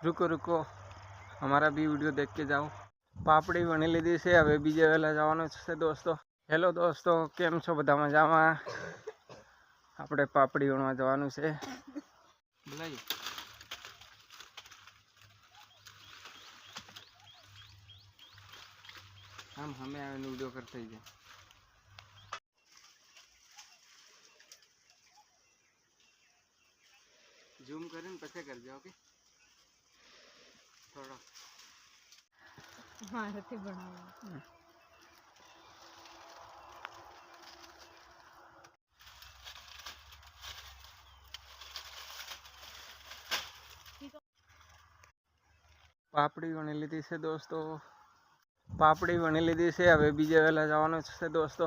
રુકો રુકો અમારા બી વીડિયો દેખ કે જાઓ પાપડી વણી લીધી છે હવે બીજે વહેલા જવાનું છે દોસ્તો હેલો દોસ્તો કેમ છો બધા મજામાં આપણે પાપડી વણવા જવાનું છે આમ અમે આવીને વીડિયો કરતા જાય. ઝૂમ કરીને પછી કરજો, ઓકે? થોડો મારાથી બનાવવાનું પાપડી વણી લીધી છે દોસ્તો. પાપડી વણી લીધી છે. હવે બીજે વહેલા જવાનું છે દોસ્તો.